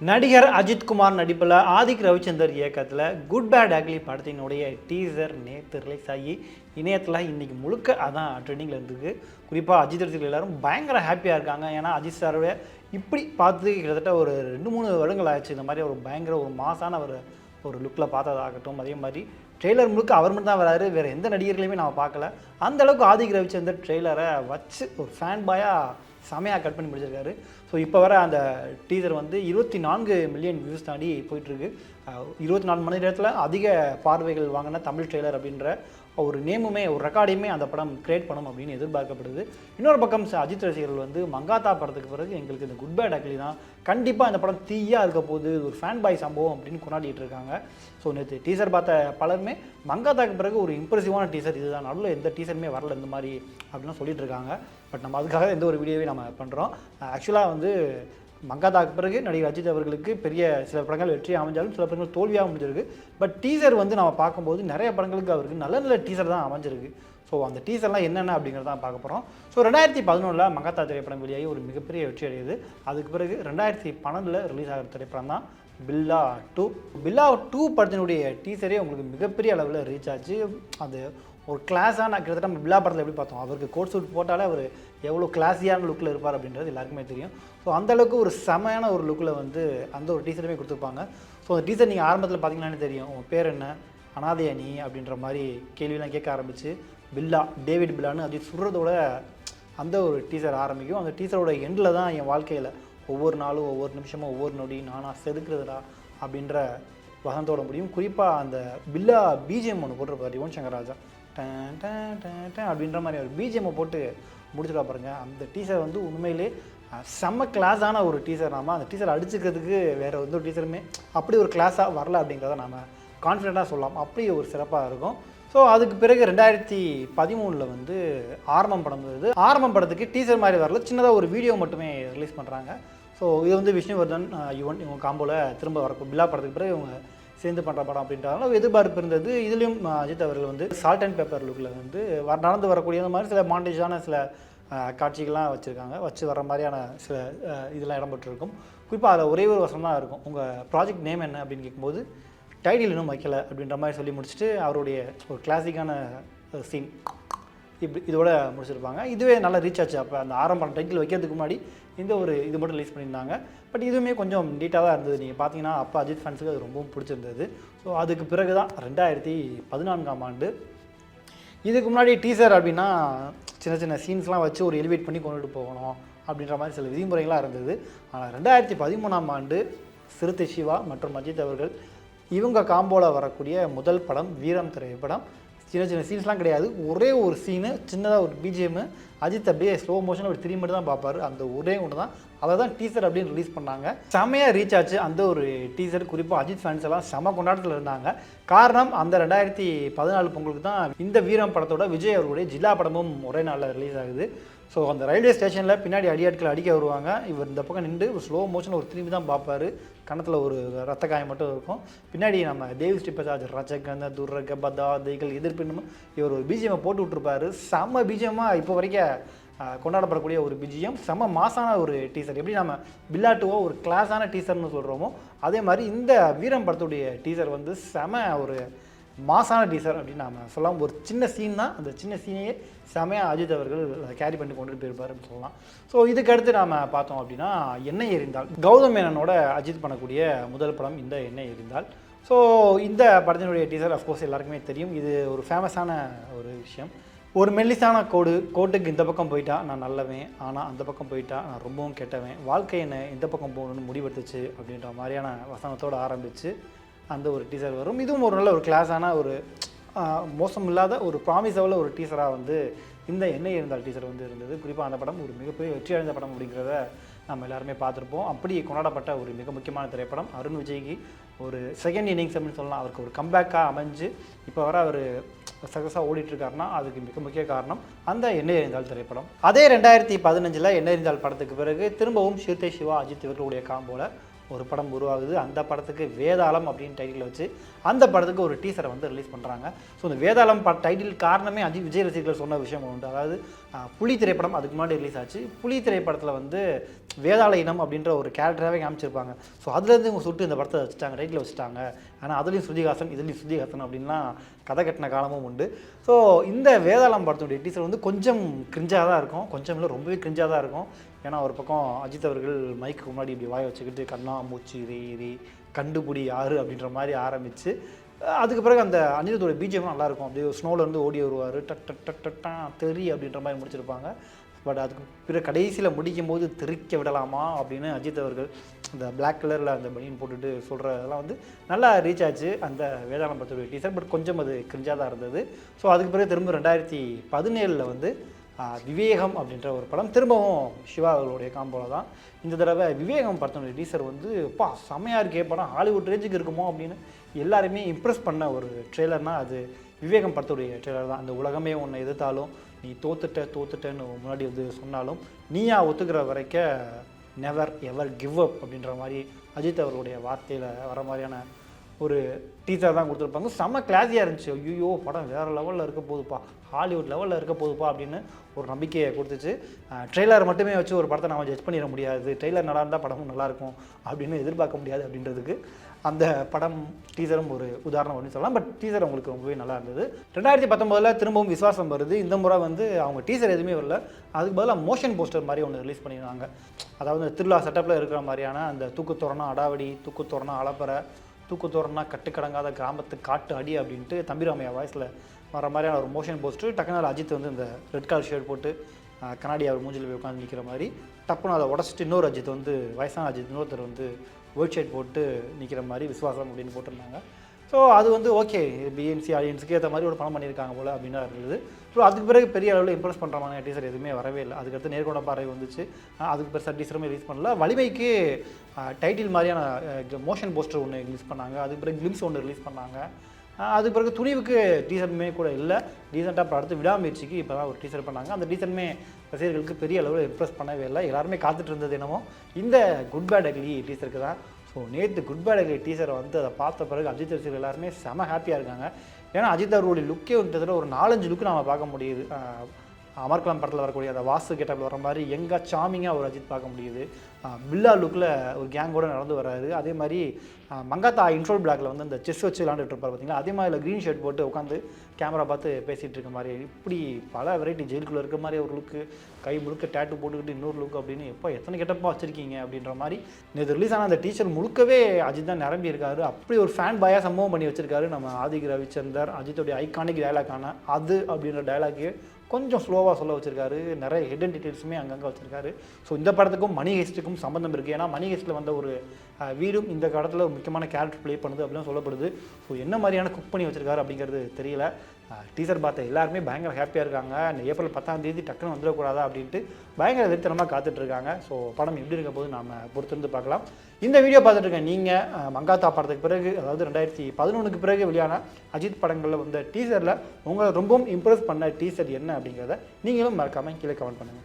நடிகர் அஜித்குமார் நடிப்பில் ஆதிக் ரவிச்சந்தர் இயக்கத்தில் குட் பேட் அக்லி படத்தினுடைய டீசர் நேற்று ரிலீஸ் ஆகி இணையத்தில் இன்றைக்கி முழுக்க அதான் ட்ரெண்டிங்கில் இருந்துருக்கு. குறிப்பாக அஜித் ரசிகர்கள் எல்லாரும் பயங்கர ஹாப்பியாக இருக்காங்க. ஏன்னா அஜித் சாரோட இப்படி பார்த்து கிட்டத்தட்ட ஒரு ரெண்டு மூணு வருடங்கள் ஆச்சு இந்த மாதிரி ஒரு பயங்கர ஒரு மாசான ஒரு ஒரு லுக்கில் பார்த்ததாகட்டும். அதே மாதிரி ட்ரெய்லர் முழுக்க அவர் மட்டும் தான் வராரு. வேறு எந்த நடிகர்களையுமே நம்ம பார்க்கல. அந்த அளவுக்கு ஆதிக் ரவிச்சந்தர் ட்ரெய்லரை வச்சு ஒரு ஃபேன் பாயாக செமையாக கட் பண்ணி முடிச்சிருக்காரு. ஸோ இப்போ வர அந்த டீசர் வந்து இருபத்தி நான்கு மில்லியன் வியூஸ் தாண்டி போயிட்டுருக்கு. இருபத்தி நாலு மணி நேரத்தில் அதிக பார்வைகள் வாங்கின தமிழ் ட்ரெய்லர் அப்படின்ற ஒரு நேமுமே ஒரு ரெக்கார்டையுமே அந்த படம் கிரியேட் பண்ணும் அப்படின்னு எதிர்பார்க்கப்படுது. இன்னொரு பக்கம் அஜித் ரசிகர்கள் வந்து மங்காத்தா படத்துக்கு பிறகு எங்களுக்கு இந்த குட் பேட் அக்லி தான். கண்டிப்பாக அந்த படம் தீயாக இருக்க போகுது ஒரு ஃபேன் பாய் சம்பவம் அப்படின்னு கொண்டாடிட்டு இருக்காங்க. ஸோ நேற்று டீசர் பார்த்த பலருமே மங்காத்தாக்கு பிறகு ஒரு இம்ப்ரெசிவான டீசர் இதுதான். நடுவில் எந்த டீசருமே வரல இந்த மாதிரி அப்படின்னு சொல்லிட்டு இருக்காங்க. பட் நம்ம அதுக்காக எந்த ஒரு வீடியோவே நம்ம பண்ணுறோம் ஆக்சுவலாக வந்து மங்காதாக்கு பிறகு நடிகர் அஜித் அவர்களுக்கு பெரிய சில படங்கள் வெற்றி அமைஞ்சாலும் சில படங்கள் தோல்வியாக அமைஞ்சிருக்கு. பட் டீசர் வந்து நம்ம பார்க்கும்போது நிறைய படங்களுக்கு அவருக்கு நல்ல நல்ல டீசர் தான் அமைஞ்சிருக்கு. ஸோ அந்த டீசர்லாம் என்னென்ன அப்படிங்கிறத தான் பார்க்க போகிறோம் ஸோ ரெண்டாயிரத்தி பதினொன்றில் மங்காத்தா திரைப்படம் வெளியாகி ஒரு மிகப்பெரிய வெற்றி அடையுது. அதுக்கு பிறகு ரெண்டாயிரத்தி பன்னெண்டில் ரிலீஸ் ஆகிற திரைப்படம் தான் பில்லா டூ. பில்லா டூ படத்தினுடைய டீசரே உங்களுக்கு மிகப்பெரிய அளவில் ரீச் ஆச்சு. அது ஒரு கிளாஸான கிட்டத்தட்ட நம்ம பில்லா படத்தில் எப்படி பார்த்தோம்? அவருக்கு கோட் சூட் போட்டாலே அவர் எவ்வளோ கிளாஸியான லுக்கில் இருப்பார் அப்படின்றது எல்லாருக்குமே தெரியும். ஸோ அந்தளவுக்கு ஒரு செமையான ஒரு லுக்கில் வந்து அந்த ஒரு டீசருமே கொடுத்துருப்பாங்க. ஸோ அந்த டீசர் நீங்கள் ஆரம்பத்தில் பார்த்தீங்கன்னாலே தெரியும். உங்கள் பேர் என்ன? அனாதையா நீ? அப்படின்ற மாதிரி கேள்விலாம் கேட்க ஆரம்பிச்சு பில்லா டேவிட் பில்லான்னு அப்படி சுடுறதோட அந்த ஒரு டீசர் ஆரம்பிக்கும். அந்த டீசரோட எண்டில் தான் என் வாழ்க்கையில் ஒவ்வொரு நாளும் ஒவ்வொரு நிமிஷமும் ஒவ்வொரு நொடி நானாக செதுக்கிறதுடா அப்படின்ற வசந்தோட முடியும். குறிப்பாக அந்த பில்லா பிஜிஎம் ஒன்று போட்டிருப்பார் யுவன் சங்கர் ராஜா. டேன் அப்படின்ற மாதிரி ஒரு பிஜிஎம்மை போட்டு முடிச்சுட்டா பாருங்க. அந்த டீசர் வந்து உண்மையிலே செம்ம கிளாஸான ஒரு டீசர் நாம. அந்த டீசர் அடிச்சுக்கிறதுக்கு வேறு எந்த ஒரு டீசருமே அப்படி ஒரு கிளாஸாக வரல அப்படிங்கிறத நாம கான்ஃபிடெண்ட்டாக சொல்லலாம். அப்படி ஒரு சிறப்பாக இருக்கும். ஸோ அதுக்கு பிறகு ரெண்டாயிரத்தி பதிமூணில் வந்து ஆரம்பம் படம் வருது ஆரம்பம் படத்துக்கு டீசர் மாதிரி வரல. சின்னதாக ஒரு வீடியோ மட்டுமே ரிலீஸ் பண்ணுறாங்க ஸோ இது வந்து விஷ்ணுவர்தன் யுவன் இவங்க காம்போவில் திரும்ப வரப்போ பில்லா படத்துக்கு பிறகு இவங்க சேர்ந்து பண்ணுற படம் அப்படின்றதால எதிர்பார்ப்பு இருந்தது. இதுலேயும் அஜித் அவர்கள் வந்து சால்ட் அண்ட் பேப்பர் லுக்கில் வந்து வ- நடந்து வரக்கூடிய அந்த மாதிரி சில மாண்டேஜான சில காட்சிகள்லாம் வச்சுருக்காங்க. வச்சு வர மாதிரியான சில இதெல்லாம் இடம்பெற்றிருக்கும். குறிப்பாக அதில் ஒரே ஒரு வசனம் தான் இருக்கும். உங்கள் ப்ராஜெக்ட் நேம் என்ன அப்படின்னு கேட்கும்போது டைட்டில் இன்னும் வைக்கல அப்படின்ற மாதிரி சொல்லி முடிச்சுட்டு அவருடைய ஒரு கிளாசிக்கான சீன் இப்படி இதோட முடிச்சிருப்பாங்க. இதுவே நல்லா ரீச் ஆச்சு. அப்போ அந்த ஆரம்பம் டைட்டில் வைக்கிறதுக்கு முன்னாடி இந்த ஒரு இது மட்டும் ரிலீஸ் பண்ணியிருந்தாங்க. பட் இதுவுமே கொஞ்சம் நீட்டாக தான் இருந்தது. நீங்கள் பார்த்தீங்கன்னா அப்போ அஜித் ஃபேன்ஸுக்கு அது ரொம்பவும் பிடிச்சிருந்தது. ஸோ அதுக்கு பிறகு தான் ரெண்டாயிரத்தி பதினான்காம் ஆண்டு. இதுக்கு முன்னாடி டீசர் அப்படின்னா சின்ன சின்ன சீன்ஸ்லாம் வச்சு ஒரு எலிவேட் பண்ணி கொண்டுட்டு போகணும் அப்படின்ற மாதிரி சில விதிமுறைகளாக இருந்தது. ஆனால் ரெண்டாயிரத்தி பதிமூணாம் ஆண்டு சிறுத்தை சிவா மற்றும் அஜித் அவர்கள் இவங்க காம்போவில் வரக்கூடிய முதல் படம் வீரம் திரைப்படம். சின்ன சின்ன சீன்ஸ்லாம் கிடையாது. ஒரே ஒரு சீனு சின்னதாக ஒரு பிஜிஎம்மு அஜித் அப்படியே ஸ்லோ மோஷன் ஒரு திரும்பி தான் பார்ப்பாரு. அந்த ஒரே ஒன்று தான். அதை தான் டீசர் அப்படின்னு ரிலீஸ் பண்ணாங்க. செமையாக ரீச் ஆச்சு அந்த ஒரு டீசர் குறிப்பாக அஜித் ஃபேன்ஸ் எல்லாம் செம கொண்டாட்டத்தில் இருந்தாங்க. காரணம் அந்த ரெண்டாயிரத்தி பதினாலு பொங்கலுக்கு தான் இந்த வீரம் படத்தோட விஜய் அவர்களுடைய ஜில்லா படமும் ஒரே நாளில் ரிலீஸ் ஆகுது. ஸோ அந்த ரயில்வே ஸ்டேஷனில் பின்னாடி அடியாட்கள் அடிக்க வருவாங்க. இவர் இந்த பக்கம் நின்று ஒரு ஸ்லோ மோஷன் ஒரு திரும்பி தான் பார்ப்பாரு. கணத்தில் ஒரு ரத்த காயம் மட்டும் இருக்கும். பின்னாடி நம்ம தேவி ஸ்ரீபதாஜ் ரஜகந்த துர்ரக பதா தைகள் எதிர்ப்பின்னு இவர் ஒரு பிஜிஎம்மை போட்டு விட்ருப்பாரு செம்ம பிஜிஎம்மாக இப்போ வரைக்கும் கொண்டாடப்படக்கூடிய ஒரு பிஜிஎம் செம மாசான ஒரு டீசர் எப்படி நம்ம பில்லாட்டுவோ ஒரு கிளாஸான டீசர்னு சொல்கிறோமோ அதே மாதிரி இந்த வீரம் படத்துடைய டீசர் வந்து செம ஒரு மாசான டீசர் அப்படின்னு நாம் சொல்லலாம். ஒரு சின்ன சீன் தான். அந்த சின்ன சீனையே செமையாக அஜித் அவர்கள் கேரி பண்ணி கொண்டு போயிருப்பார் அப்படின்னு சொல்லலாம். ஸோ இதுக்கடுத்து நாம் பார்த்தோம் அப்படின்னா எண்ணெய் எரிந்தால். கௌதம் மேனனோட அஜித் பண்ணக்கூடிய முதல் படம் இந்த எண்ணெய் எரிந்தால். ஸோ இந்த படத்தினுடைய டீசர் அஃப்கோர்ஸ் எல்லாருக்குமே தெரியும். இது ஒரு ஃபேமஸான ஒரு விஷயம். ஒரு மெல்லிசான கோடு கோட்டுக்கு இந்த பக்கம் போயிட்டா நான் நல்லவேன். ஆனால் அந்த பக்கம் போயிட்டா நான் ரொம்பவும் கெட்டவேன். வாழ்க்கை என்ன இந்த பக்கம் போகணும்னு முடிவெடுத்துச்சு அப்படின்ற மாதிரியான வசனத்தோடு ஆரம்பித்து அந்த ஒரு டீசர் வரும். இதுவும் ஒரு நல்ல ஒரு கிளாஸான ஒரு மோசம் இல்லாத ஒரு ப்ராமிஸாவில் ஒரு டீசராக வந்து இந்த எண்ணெய் இருந்தால் டீசர் வந்து இருந்தது. குறிப்பாக அந்த படம் ஒரு மிகப்பெரிய வெற்றி அடைந்த படம் அப்படிங்கிறத நம்ம எல்லாருமே பார்த்துருப்போம். அப்படி கொண்டாடப்பட்ட ஒரு மிக முக்கியமான திரைப்படம். அருண் விஜய்க்கு ஒரு செகண்ட் இன்னிங்ஸ் அப்படின்னு சொல்லலாம். அவருக்கு ஒரு கம்பேக்காக அமைஞ்சு இப்போ வர அவர் சக்ஸஸாக ஓடிட்டுருக்காருனா அதுக்கு மிக முக்கிய காரணம் அந்த எண்ணெய் எறிந்தால் திரைப்படம். அதே ரெண்டாயிரத்தி பதினஞ்சில் எண்ணெய் எறிந்தால் படத்துக்கு பிறகு திரும்பவும் சீர்த்தை சிவா அஜித் இவர்களுடைய காம்போல ஒரு படம் உருவாகுது. அந்த படத்துக்கு வேதாளம் அப்படின்னு டைட்டில் வச்சு அந்த படத்துக்கு ஒரு டீசரை வந்து ரிலீஸ் பண்ணுறாங்க ஸோ இந்த வேதாளம் பட டைட்டில் காரணமே அஜி விஜய் ரசிகர்கள் சொன்ன விஷயம் உண்டு. அதாவது புலி திரைப்படம் அதுக்கு முன்னாடி ரிலீஸ் ஆச்சு. புலி திரைப்படத்தில் வந்து வேதாள இனம் அப்படின்ற ஒரு கேரக்டராகவே காமிச்சிருப்பாங்க. ஸோ அதுலேருந்து இவங்க சுட்டு இந்த படத்தை வச்சுட்டாங்க டைட்டில் வச்சுட்டாங்க. ஆனால் அதுலேயும் ஸ்ருதிஹாசன் இதுலேயும் ஸ்ருதிஹாசன் அப்படின்லாம் கதை கட்டின காலமும் உண்டு. ஸோ இந்த வேதாளம் படத்துடைய டீசர் வந்து கொஞ்சம் கிரிஞ்சாக தான் இருக்கும். கொஞ்சம் இல்லை ரொம்பவே கிரிஞ்சாக தான் இருக்கும். ஏன்னா ஒரு பக்கம் அஜித் அவர்கள் மைக்கு முன்னாடி இப்படி வாய வச்சுக்கிட்டு கண்ணா மூச்சு ரீ ரீ கண்டுபிடி யாரு அப்படின்ற மாதிரி ஆரம்பித்து அதுக்கு பிறகு அந்த அனிருத்தோட பிஜிஎம் நல்லாயிருக்கும். அப்படியே ஸ்னோலேருந்து ஓடி வருவார். டட் டட் டட் டட்டா தெரி அப்படின்ற மாதிரி முடிச்சிருப்பாங்க. பட் அதுக்கு பிறகு கடைசியில் முடிக்கும் போது தெறிக்க விடலாமா அப்படின்னு அஜித் அவர்கள் அந்த பிளாக் கலரில் அந்த பனியன் போட்டுட்டு சொல்கிறதெல்லாம் வந்து நல்லா ரீச் ஆச்சு அந்த வேதாளம் படத்துடைய டீசர் பட் கொஞ்சம் அது கிரிஞ்சாக தான் இருந்தது. ஸோ அதுக்கு பிறகு திரும்ப ரெண்டாயிரத்தி பதினேழில் வந்து விவேகம் அப்படின்ற ஒரு படம். திரும்பவும் சிவா அவர்களுடைய காம்போல தான். இந்த தடவை விவேகம் படத்தினுடைய டீசர் வந்து பா செம்மையாக இருக்கே படம். ஹாலிவுட் ரேஞ்சுக்கு இருக்குமோ? அப்படின்னு எல்லாருமே இம்ப்ரெஸ் பண்ண ஒரு ட்ரெய்லர்னால் அது விவேகம் படத்துடைய ட்ரெய்லர் தான். அந்த உலகமே உன்னை எதிர்த்தாலும் நீ தோத்துட்ட தோத்துட்டேன்னு முன்னாடி வந்து சொன்னாலும் நீயா ஒத்துக்கிற வரைக்கும் நெவர் எவர் கிவ் அப் அப்படின்ற மாதிரி அஜித் அவர்களுடைய வார்த்தையில் வர மாதிரியான ஒரு டீச்சர் தான் கொடுத்துருப்பாங்க. செம்ம கிளாஸியாக இருந்துச்சு. ஐயோ படம் வேறு லெவலில் இருக்க போகுதுப்பா ஹாலிவுட் லெவலில் இருக்க போகுதுப்பா அப்படின்னு ஒரு நம்பிக்கையை கொடுத்துச்சு. ட்ரெய்லர் மட்டுமே வச்சு ஒரு படத்தை நம்ம ஜட்ஜ் பண்ணிட முடியாது. ட்ரெய்லர் நல்லா இருந்தால் படமும் நல்லாயிருக்கும் அப்படின்னு எதிர்பார்க்க முடியாது அப்படின்றதுக்கு அந்த படம் டீசரும் ஒரு உதாரணம் அப்படின்னு சொல்லலாம். பட் டீசர் உங்களுக்கு ரொம்பவே நல்லா இருந்தது. ரெண்டாயிரத்தி பத்தொம்போதில் திரும்பவும் விஸ்வாசம் வருது. இந்த முறை வந்து அவங்க டீசர் எதுவுமே வரல. அதுக்கு பதிலாக மோஷன் போஸ்டர் மாதிரி ஒன்று ரிலீஸ் பண்ணியிருந்தாங்க அதாவது இந்த திருவிழா செட்டப்பில் இருக்கிற மாதிரியான அந்த தூக்குத்தோரணம் அடாவடி தூக்குத்தோரணம் அளப்பறை தூக்குத்தோரணா கட்டுக்கடங்காத கிராமத்து காட்டு அடி அப்படின்ட்டு தம்பிராமையா வாய்ஸில் வர மாதிரியான ஒரு மோஷன் போஸ்ட்டு டக்குனு அஜித் வந்து இந்த ரெட் கலர் ஷர்ட் போட்டு கண்ணாடி அவர் மூஞ்சில் போய் உட்காந்து நிற்கிற மாதிரி டப்புன்னு அதை உடச்சிட்டு இன்னொரு அஜித் வந்து வயசான அஜித் இன்னொருத்தர் வந்து ஒயிட் ஷர்ட் போட்டு நிற்கிற மாதிரி விஸ்வாசம் அப்படின்னு போட்டிருந்தாங்க. ஸோ அது வந்து ஓகே பிஎன்சி ஆடியன்ஸுக்கு ஏற்ற மாதிரி ஒரு படம் பண்ணியிருக்காங்க போல் அப்படின்னு இருந்தது. ஸோ அதுக்கு பிறகு பெரிய அளவில் இம்ப்ரெஸ் பண்ணுற மாதிரி டீசர் எதுவுமே வரவே இல்லை. அதுக்கடுத்து நேர்கொண்ட பார்வை வந்துச்சு. அதுக்கு பெருசாக டீசருமே ரிலீஸ் பண்ணல. வலிமைக்கு டைட்டில் மாதிரியான மோஷன் போஸ்டர் ஒன்று ரிலீஸ் பண்ணாங்க. அதுக்கு பிறகு கிளிம்ஸ் ஒன்று ரிலீஸ் பண்ணாங்க. அதுக்கு பிறகு துணிவுக்கு டீசருமே கூட இல்லை. டீசெண்டாக அப்புறம் அடுத்து விடாமுயற்சிக்கு இப்போ தான் ஒரு டீசர் பண்ணாங்க. அந்த டீசருமே ரசிகர்களுக்கு பெரிய அளவில் இம்ப்ரெஸ் பண்ணவே இல்லை. எல்லாருமே காத்துட்டு இருந்தது என்னமோ இந்த குட் பேட் அக்லி டீசருக்கு தான். ஸோ நேற்று குட் பேட் அக்லி டீசரை வந்து அதை பார்த்த பிறகு அஜித் ரசிகர்கள் எல்லாருமே செம ஹாப்பியாக இருக்காங்க. ஏன்னா அஜித் அவருடைய லுக்கே கிட்டத்தட்ட ஒரு நாலஞ்சு லுக்கு நம்ம பார்க்க முடியுது. அமர்கலாம் படத்தில் வரக்கூடிய அந்த வாசு கெட்டப்பில் வர மாதிரி எங்கே சாமிங்காக ஒரு அஜித் பார்க்க முடியுது. பில்லா லுக்கில் ஒரு கேங்கோட நடந்து வராரு அதே மாதிரி மங்காத்தா இன்ட்ரோல் பிளாக்ல வந்து அந்த செஸ் வச்சு விளாண்டுட்டு இருப்பார் பார்த்தீங்களா அதே மாதிரி க்ரீன் ஷர்ட் போட்டு உட்காந்து கேமரா பார்த்து பேசிகிட்டு இருக்க மாதிரி. இப்படி பல வெரைட்டி ஜெயிலுக்குள்ளே இருக்க மாதிரி ஒரு லுக்கு கை முழுக்க டேட்டு போட்டுக்கிட்டு இன்னொரு லுக் அப்படின்னு எப்போ எத்தனை கெட்டப்பாக வச்சுருக்கீங்க? அப்படின்ற மாதிரி. நேற்று ரிலீஸ் ஆன அந்த டீச்சர் முழுக்கவே அஜித் தான் நிரம்பி இருக்காரு. அப்படி ஒரு ஃபேன் பாயாக சம்பவம் பண்ணி வச்சிருக்காரு நம்ம ஆதிக் ரவிச்சந்தர் அஜித்தோடைய ஐகானிக் ஆனால் அது அப்படின்ற டைலாக்கு கொஞ்சம் ஸ்லோவாக சொல்ல வச்சிருக்காரு. நிறைய ஹிடன் டீட்டெயில்ஸுமே அங்கங்கே வச்சிருக்காரு. ஸோ இந்த படத்துக்கும் மணி ஹெஸ்ட்டுக்கும் சம்மந்தம் இருக்குது ஏன்னா மணி ஹெஸ்ட்டில் வந்த ஒரு வீடும் இந்த படத்தில் ஒரு முக்கியமான கேரக்டர் ப்ளே பண்ணுது அப்படின்னு சொல்லப்படுது. ஸோ என்ன மாதிரியான குக் பண்ணி வச்சிருக்காரு அப்படிங்கிறது தெரியல. டீசர் பார்த்த எல்லாருமே பயங்கர ஹாப்பியாக இருக்காங்க. இந்த ஏப்ரல் பத்தாம் தேதி டக்குன்னு வந்துடக்கூடாதா அப்படின்ட்டு பயங்கர எதிர்த்தனமாக காத்துட்ருக்காங்க. ஸோ படம் எப்படி இருக்க போது நாம் பொறுத்திருந்து பார்க்கலாம். இந்த வீடியோ பார்த்துட்டு நீங்கள் மங்காத்தா படத்துக்கு பிறகு அதாவது ரெண்டாயிரத்தி பதினொன்றுக்கு பிறகு வெளியான அஜித் படங்களில் வந்த டீசரில் உங்களை ரொம்பவும் இம்ப்ரெஸ் பண்ண டீசர் என்ன அப்படிங்கிறத நீங்களும் மறக்காமல் கீழே கமெண்ட் பண்ணுங்கள்